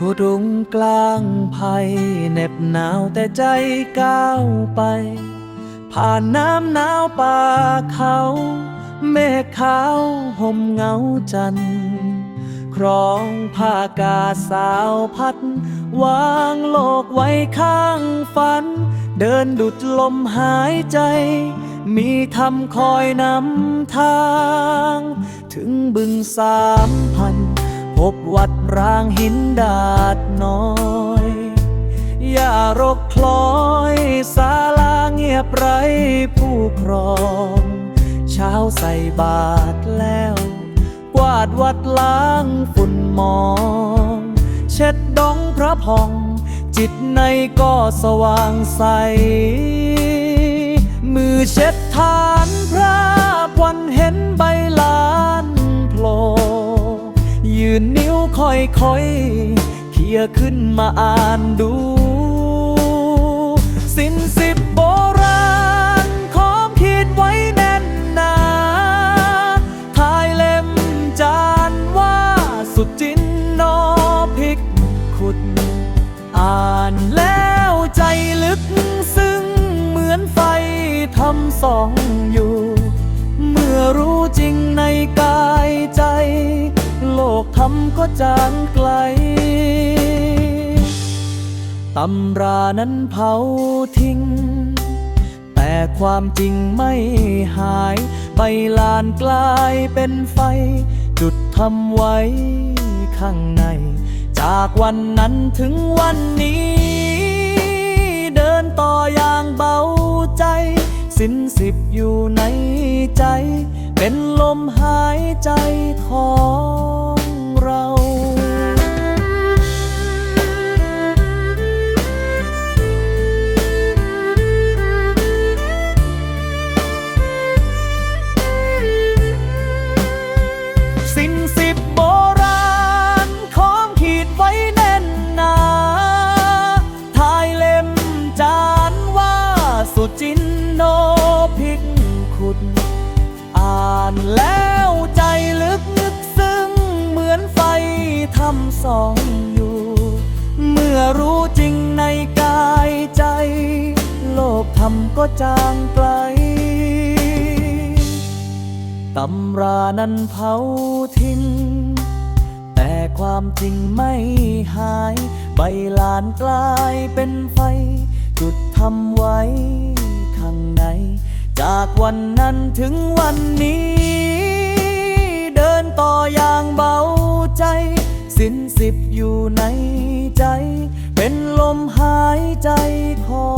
ทั่วดงกลางภัยเหน็บหนาวแต่ใจก้าวไป ผ่านน้ำหนาวป่าเขา เมฆขาวห่มเงาจันทร์ครองผ้ากาสาวพัด วางโลกไว้ข้างฝัน เดินดุดลมหายใจ มีทำคอยนำทาง ถึงบึงสามพัน พบวัดร้างหินดาดน้อยอย่ารกคล้อยศาลาเงียบไรผู้ครอง เช้าใส่บาตรแล้ว กวาดวัดล้างฝุ่นหมอง เช็ดดองพระพอง จิตในก็สว่างใส มือเช็ดทานพระ นนิ้วค่อยๆเขียขึ้นมาอ่านดู สินสิบโบราณของคิดไว้แน่นหนาทายเล่มจานว่าสุดจินนอพิกขุด อ่านแล้วใจลึกซึ้งเหมือนไฟทำสองอยู่ เมื่อรู้จริงในกายใจ กทำก็จางไกล ตำรานั้นเผาทิ้ง แต่ความจริงไม่หาย ใบลานกลายเป็นไฟ จุดทำไว้ข้างใน จากวันนั้นถึงวันนี้ เดินต่ออย่างเบาใจ สิ้นสิบอยู่ในใจ เป็นลมหายใจขอ นา ทายเล่มจานว่าสุจินโนพิกขุด อ่านแล้วใจลึกนึกซึ้งเหมือนไฟทำสองอยู่ เมื่อรู้จริงในกายใจ โลกทำก็จางไกลตำรานั้นเผาทิ้ง ความจริงไม่หาย ใบลานกลายเป็นไฟ จุดทำไว้ข้างใน จากวันนั้นถึงวันนี้ เดินต่ออย่างเบาใจ สิ้นสิบอยู่ในใจ เป็นลมหายใจของ